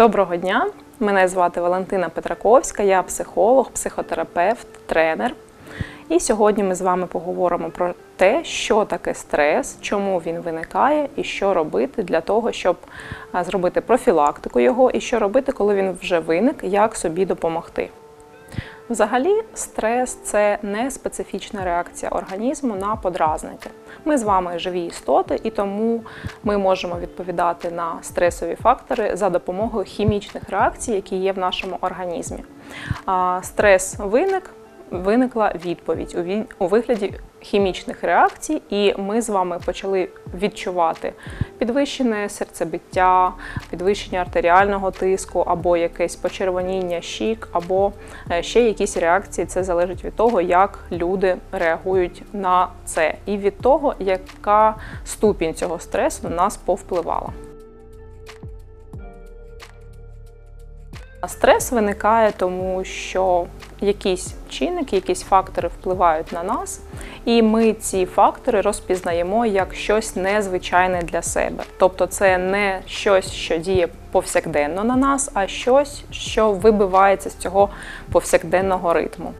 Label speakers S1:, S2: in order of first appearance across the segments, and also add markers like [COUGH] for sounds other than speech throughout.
S1: Доброго дня! Мене звати Валентина Петраковська, я психолог, психотерапевт, тренер. І сьогодні ми з вами поговоримо про те, що таке стрес, чому він виникає, і що робити для того, щоб зробити профілактику його, і що робити, коли він вже виник, як собі допомогти. Взагалі, стрес це не специфічна реакція організму на подразники. Ми з вами живі істоти, і тому ми можемо відповідати на стресові фактори за допомогою хімічних реакцій, які є в нашому організмі. Стрес виник, виникла відповідь у ві- у вигляді хімічних реакцій, і ми з вами почали відчувати підвищене серцебиття, підвищення артеріального тиску, або якесь почервоніння щік, або е, ще якісь реакції. Це залежить від того, як люди реагують на це, і від того, яка ступінь цього стресу на нас повпливала. Стрес виникає тому, що якісь чинники, якісь фактори впливають на нас, і ми ці фактори розпізнаємо як щось незвичайне для себе. Тобто, це не щось, що діє повсякденно на нас, а щось, що вибивається з цього повсякденного ритму.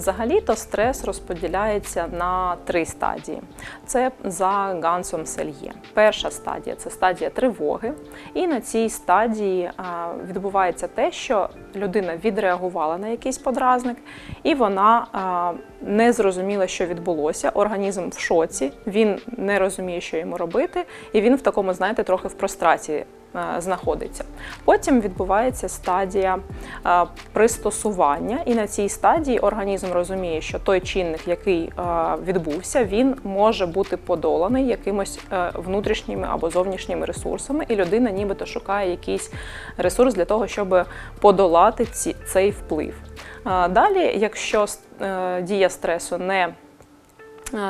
S1: Взагалі-то стрес розподіляється на три стадії. Це за Гансом Сельє. Перша стадія це стадія тривоги, і на цій стадії відбувається те, що людина відреагувала на якийсь подразник, і вона не зрозуміла, що відбулося. Організм в шоці, він не розуміє, що йому робити, і він в такому, знаєте, трохи в прострації е, знаходиться. Потім відбувається стадія е, пристосування, і на цій стадії організм розуміє, що той чинник, який е, відбувся, він може бути подоланий якимось е, внутрішніми або зовнішніми ресурсами, і людина нібито шукає якийсь ресурс для того, щоб подолати цей вплив. Е, Далі, якщо е, дія стресу не е,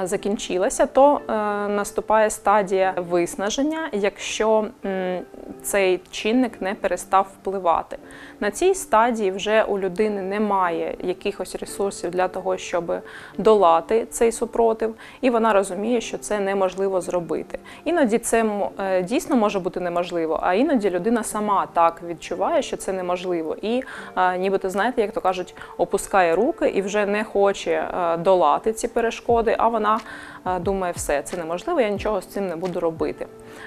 S1: закінчилася, то е, наступає стадія виснаження, якщо цей чинник не перестав впливати. На цій стадії вже у людини немає якихось ресурсів для того, щоб долати цей супротив, і вона розуміє, що це неможливо зробити. Іноді це е, дійсно може бути неможливо, а іноді людина сама так відчуває, що це неможливо, і е, нібито знаєте, як то кажуть, опускає руки і вже не хоче е, долати ці перешкоди, а вона е, думає, все це неможливо, я нічого з цим не буду робити.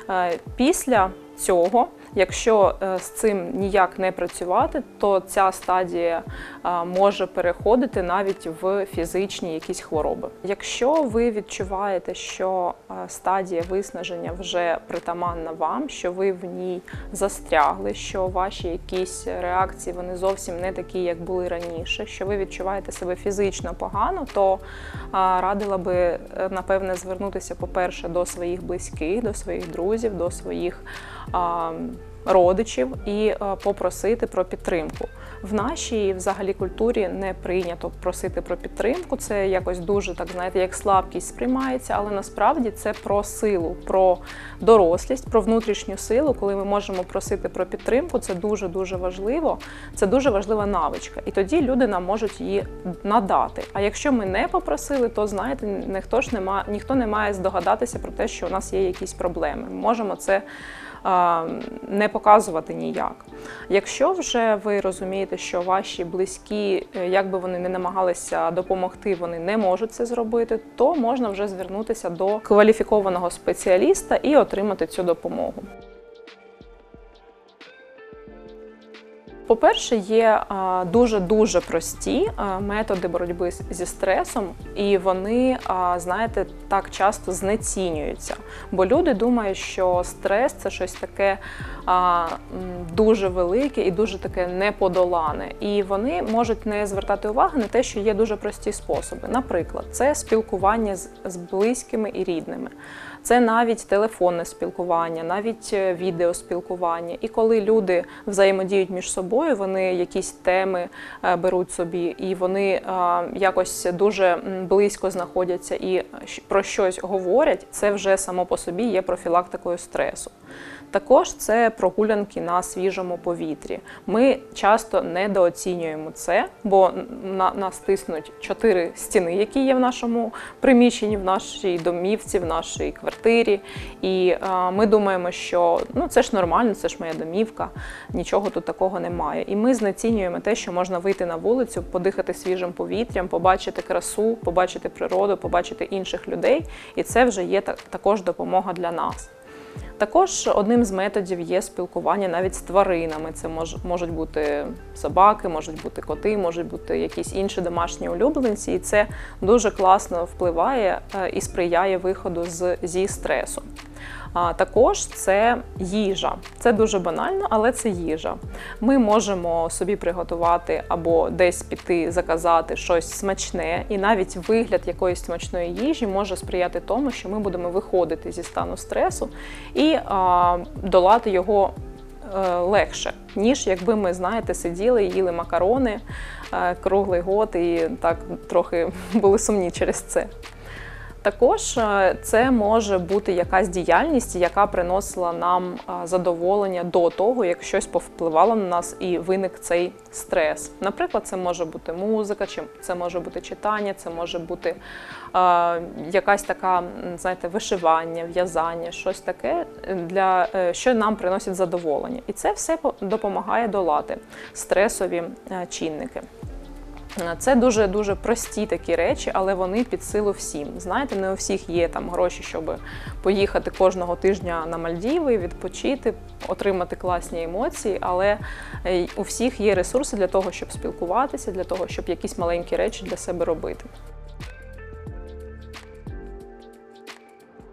S1: Е, Після цього, якщо е, з цим ніяк не працювати, то ця стадія е, може переходити навіть в фізичні якісь хвороби. Якщо ви відчуваєте, що е, стадія виснаження вже притаманна вам, що ви в ній застрягли, що ваші якісь реакції вони зовсім не такі, як були раніше, що ви відчуваєте себе фізично погано, то радила би напевне звернутися, по-перше, до своїх близьких, до своїх друзів, до своїх родичів і попросити про підтримку. В нашій взагалі культурі не прийнято просити про підтримку. Це якось дуже так знаєте, як слабкість сприймається, але насправді це про силу, про дорослість, про внутрішню силу. Коли ми можемо просити про підтримку, це дуже дуже важливо. Це дуже важлива навичка. І тоді люди нам можуть її надати. А якщо ми не попросили, то знаєте, ніхто ж не має, ніхто не має здогадатися про те, що у нас є якісь проблеми. Ми можемо це не показувати ніяк. Якщо вже ви розумієте, що ваші близькі, е, як би вони не намагалися допомогти, вони не можуть це зробити, то можна вже звернутися до кваліфікованого спеціаліста і отримати цю допомогу. По-перше, є дуже дуже прості методи боротьби зі стресом, і вони, знаєте, так часто знецінюються. Бо люди думають, що стрес це щось таке дуже велике і дуже таке неподолане. І вони можуть не звертати уваги на те, що є дуже прості способи. Наприклад, це спілкування з близькими і рідними. Це навіть телефонне спілкування, навіть е, відеоспілкування. І коли люди взаємодіють між собою, вони якісь теми е, беруть собі, і вони е, якось дуже близько знаходяться і про щось говорять, це вже само по собі є профілактикою стресу. Також це прогулянки на свіжому повітрі. Ми часто недооцінюємо це, бо на нас тиснуть чотири стіни, які є в нашому приміщенні, в нашій домівці, в нашій квартирі. І е, ми думаємо, що ну це ж нормально, це ж моя домівка, нічого тут такого немає. І ми знецінюємо те, що можна вийти на вулицю, подихати свіжим повітрям, побачити красу, побачити природу, побачити інших людей. І це вже є та- також допомога для нас. Також одним з методів є спілкування навіть з тваринами. Це мож, можуть бути собаки, можуть бути коти, можуть бути якісь інші домашні улюбленці, і це дуже класно впливає е, і сприяє виходу з, зі стресу. А також це їжа. Це дуже банально, але це їжа. Ми можемо собі приготувати або десь піти заказати щось смачне, і навіть вигляд якоїсь смачної їжі може сприяти тому, що ми будемо виходити зі стану стресу і а, долати його е, легше, ніж якби ми, знаєте, сиділи їли макарони е, круглий год і так трохи [LAUGHS] були сумні через це. Також е, це може бути якась діяльність, яка приносила нам е, задоволення до того, як щось повпливало на нас і виник цей стрес. Наприклад, це може бути музика, чи це може бути читання, це може бути е, якась така, знаєте, вишивання, в'язання, щось таке, для що нам приносить задоволення. І це все по- допомагає долати стресові чинники. Це дуже дуже прості такі речі, але вони під силу всім. Знаєте, не у всіх є там гроші, щоб поїхати кожного тижня на Мальдіви, відпочити, отримати класні емоції. Але е, у всіх є ресурси для того, щоб спілкуватися, для того, щоб якісь маленькі речі для себе робити.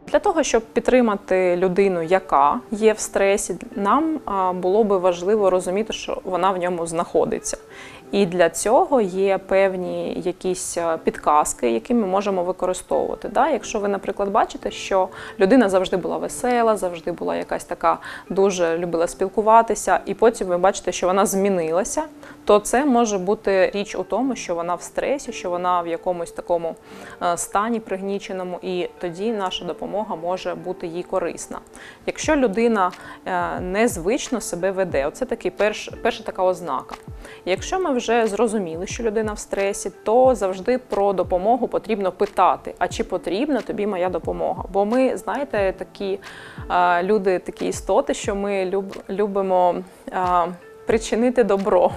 S1: Для того, щоб підтримати людину, яка є в стресі, нам було би важливо розуміти, що вона в ньому знаходиться. І для цього є певні якісь підказки, які ми можемо використовувати. Да? Якщо ви, наприклад, бачите, що людина завжди була весела, завжди була якась така дуже любила спілкуватися, і потім ви бачите, що вона змінилася, то це може бути річ у тому, що вона в стресі, що вона в якомусь такому е, стані пригніченому, і тоді наша допомога може бути їй корисна. Якщо людина е, незвично себе веде, оце такий перш, перша така ознака. Якщо ми вже зрозуміли, що людина в стресі, то завжди про допомогу потрібно питати: а чи потрібна тобі моя допомога? Бо ми, знаєте, такі е, люди, такі істоти, що ми люб, любимо е, причинити добро.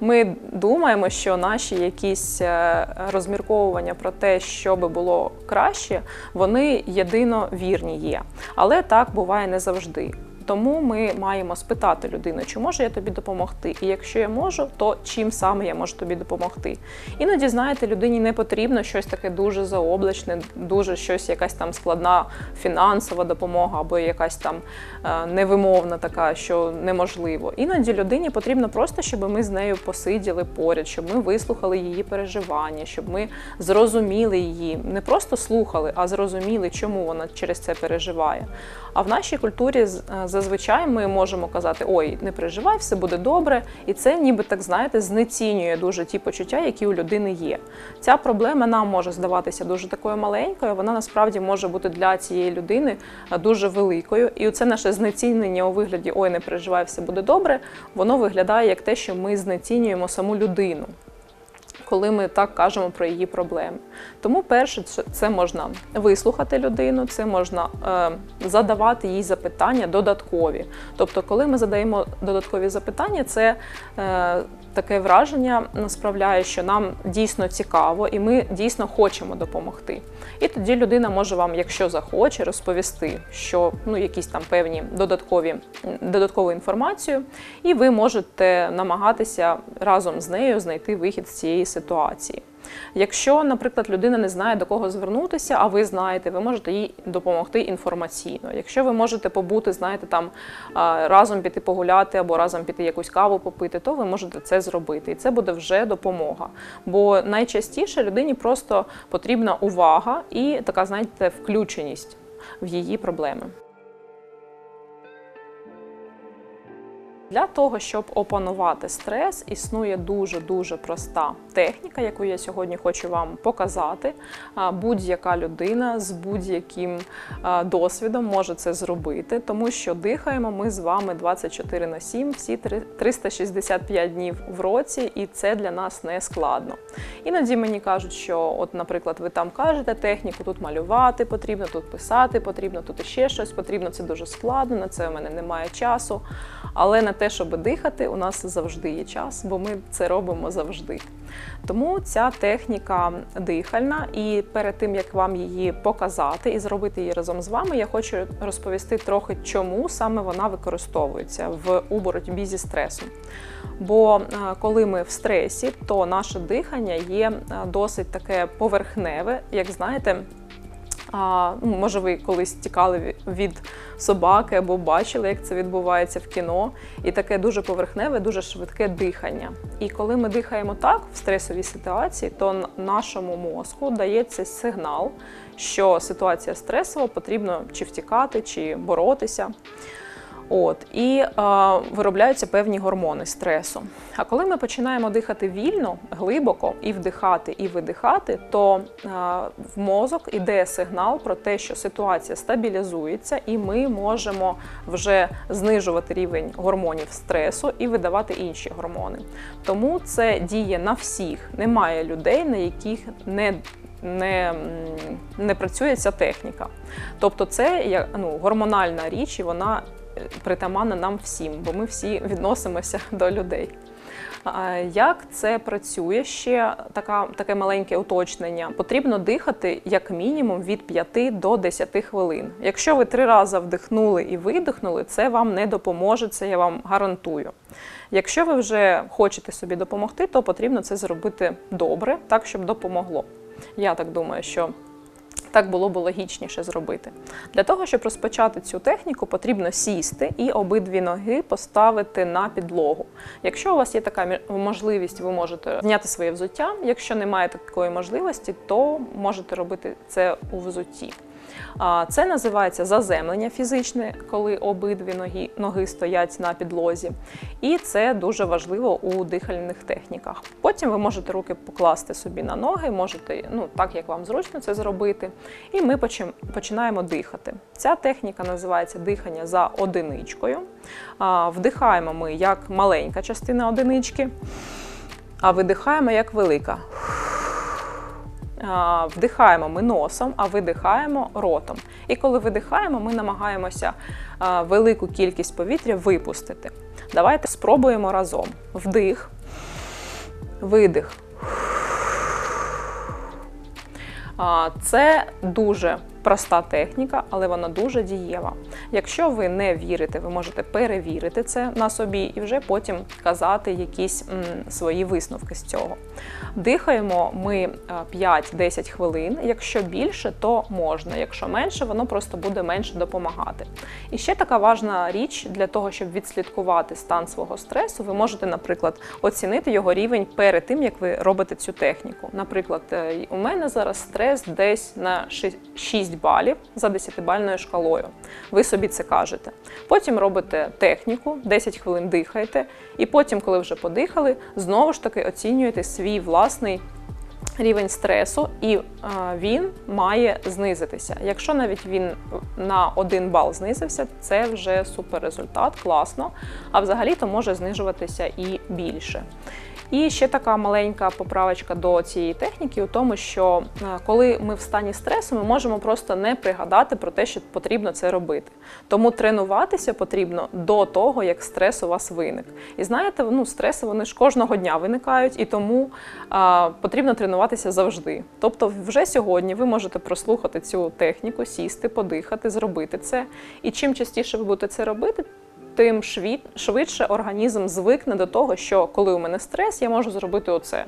S1: Ми думаємо, що наші якісь е, розмірковування про те, що би було краще, вони єдино вірні є. Але так буває не завжди. Тому ми маємо спитати людину, чи можу я тобі допомогти. І якщо я можу, то чим саме я можу тобі допомогти. Іноді, знаєте, людині не потрібно щось таке дуже заоблачне, дуже щось, якась там складна фінансова допомога або якась там е, невимовна така, що неможливо. Іноді людині потрібно просто, щоб ми з нею посиділи поряд, щоб ми вислухали її переживання, щоб ми зрозуміли її, не просто слухали, а зрозуміли, чому вона через це переживає. А в нашій культурі з- е, зазвичай ми можемо казати: ой, не переживай, все буде добре, і це ніби так знаєте, знецінює дуже ті почуття, які у людини є. Ця проблема нам може здаватися дуже такою маленькою. Вона насправді може бути для цієї людини е, дуже великою. І це наше знецінення у вигляді Ой, не переживай, все буде добре. Воно виглядає як те, що ми знецінюємо саму людину коли ми так кажемо про її проблеми. Тому перше, це- можна вислухати людину, це можна е, задавати їй запитання додаткові. Тобто, коли ми задаємо додаткові запитання, це е, таке враження справляє, що нам дійсно цікаво, і ми дійсно хочемо допомогти. І тоді людина може вам, якщо захоче, розповісти, що ну якісь там певні додаткові додаткову інформацію, і ви можете намагатися разом з нею знайти вихід з цієї ситуації. Якщо, наприклад, людина не знає до кого звернутися, а ви знаєте, ви можете їй допомогти інформаційно. Якщо ви можете побути, знаєте, там разом піти погуляти або разом піти якусь каву попити, то ви можете це зробити, і це буде вже допомога. Бо найчастіше людині просто потрібна увага і така, знаєте, включеність в її проблеми. Для того, щоб опанувати стрес, існує дуже дуже проста техніка, яку я сьогодні хочу вам показати. Будь-яка людина з будь-яким досвідом може це зробити, тому що дихаємо ми з вами 24 на 7, всі три- 365 днів в році, і це для нас не складно. Іноді мені кажуть, що, от, наприклад, ви там кажете техніку, тут малювати потрібно, тут писати потрібно, тут іще щось потрібно. Це дуже складно, на це у мене немає часу. Але на те, щоб дихати, у нас завжди є час, бо ми це робимо завжди. Тому ця техніка дихальна, і перед тим як вам її показати і зробити її разом з вами, я хочу розповісти трохи, чому саме вона використовується в у боротьбі зі стресом. Бо е, коли ми в стресі, то наше дихання є е, досить таке поверхневе, як знаєте. А, ну, може, ви колись тікали від собаки або бачили, як це відбувається в кіно, і таке дуже поверхневе, дуже швидке дихання. І коли ми дихаємо так в стресовій ситуації, то нашому мозку дається сигнал, що ситуація стресова, потрібно чи втікати, чи боротися. От і е, виробляються певні гормони стресу. А коли ми починаємо дихати вільно, глибоко і вдихати, і видихати, то е, в мозок іде сигнал про те, що ситуація стабілізується, і ми можемо вже знижувати рівень гормонів стресу і видавати інші гормони. Тому це діє на всіх. Немає людей, на яких не не, не працює ця техніка. Тобто, це ну, гормональна річ, і вона притаманна нам всім, бо ми всі відносимося [LAUGHS] до людей. Як це працює? Ще така, таке маленьке уточнення. Потрібно дихати як мінімум від 5 до 10 хвилин. Якщо ви три рази вдихнули і видихнули, це вам не допоможе, це я вам гарантую. Якщо ви вже хочете собі допомогти, то потрібно це зробити добре, так щоб допомогло. Я так думаю, що так було б логічніше зробити. Для того, щоб розпочати цю техніку, потрібно сісти і обидві ноги поставити на підлогу. Якщо у вас є така можливість, ви можете зняти своє взуття. Якщо немає такої можливості, то можете робити це у взутті. Це називається заземлення фізичне, коли обидві ноги, ноги стоять на підлозі. І це дуже важливо у дихальних техніках. Потім ви можете руки покласти собі на ноги, можете ну, так, як вам зручно це зробити. І ми починаємо дихати. Ця техніка називається дихання за одиничкою. Вдихаємо ми як маленька частина одинички, а видихаємо як велика. Вдихаємо ми носом, а видихаємо ротом. І коли видихаємо, ми намагаємося велику кількість повітря випустити. Давайте спробуємо разом. Вдих, видих. Це дуже проста техніка, але вона дуже дієва. Якщо ви не вірите, ви можете перевірити це на собі і вже потім казати якісь свої висновки з цього. Дихаємо ми е, 5-10 хвилин. Якщо більше, то можна. Якщо менше, воно просто буде менше допомагати. І ще така важна річ для того, щоб відслідкувати стан свого стресу, ви можете, наприклад, оцінити його рівень перед тим, як ви робите цю техніку. Наприклад, е, у мене зараз стрес десь на ши- 6 балів за 10-бальною шкалою. Ви собі це кажете. Потім робите техніку, 10 хвилин дихаєте, і потім, коли вже подихали, знову ж таки оцінюєте свій власний рівень стресу, і е, він має знизитися. Якщо навіть він на 1 бал знизився, це вже супер результат, класно. А взагалі то може знижуватися і більше. І ще така маленька поправочка до цієї техніки у тому, що е, коли ми в стані стресу, ми можемо просто не пригадати про те, що потрібно це робити. Тому тренуватися потрібно до того, як стрес у вас виник. І знаєте, ну стреси вони ж кожного дня виникають, і тому а, потрібно тренуватися завжди. Тобто, вже сьогодні ви можете прослухати цю техніку, сісти, подихати, зробити це. І чим частіше ви будете це робити, тим швидше організм звикне до того, що коли у мене стрес, я можу зробити оце.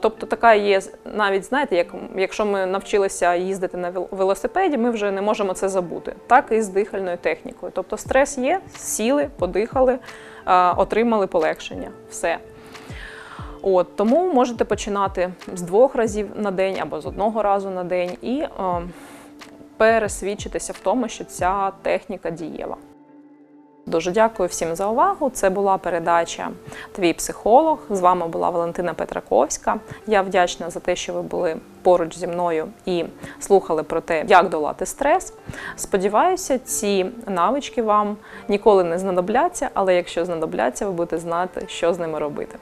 S1: Тобто така є навіть, знаєте, як, якщо ми навчилися їздити на велосипеді, ми вже не можемо це забути. Так і з дихальною технікою. Тобто стрес є, сіли, подихали, отримали полегшення. Все. От, тому можете починати з двох разів на день або з одного разу на день і е, пересвідчитися в тому, що ця техніка дієва. Дуже дякую всім за увагу. Це була передача Твій психолог. З вами була Валентина Петраковська. Я вдячна за те, що ви були поруч зі мною і слухали про те, як долати стрес. Сподіваюся, ці навички вам ніколи не знадобляться, але якщо знадобляться, ви будете знати, що з ними робити.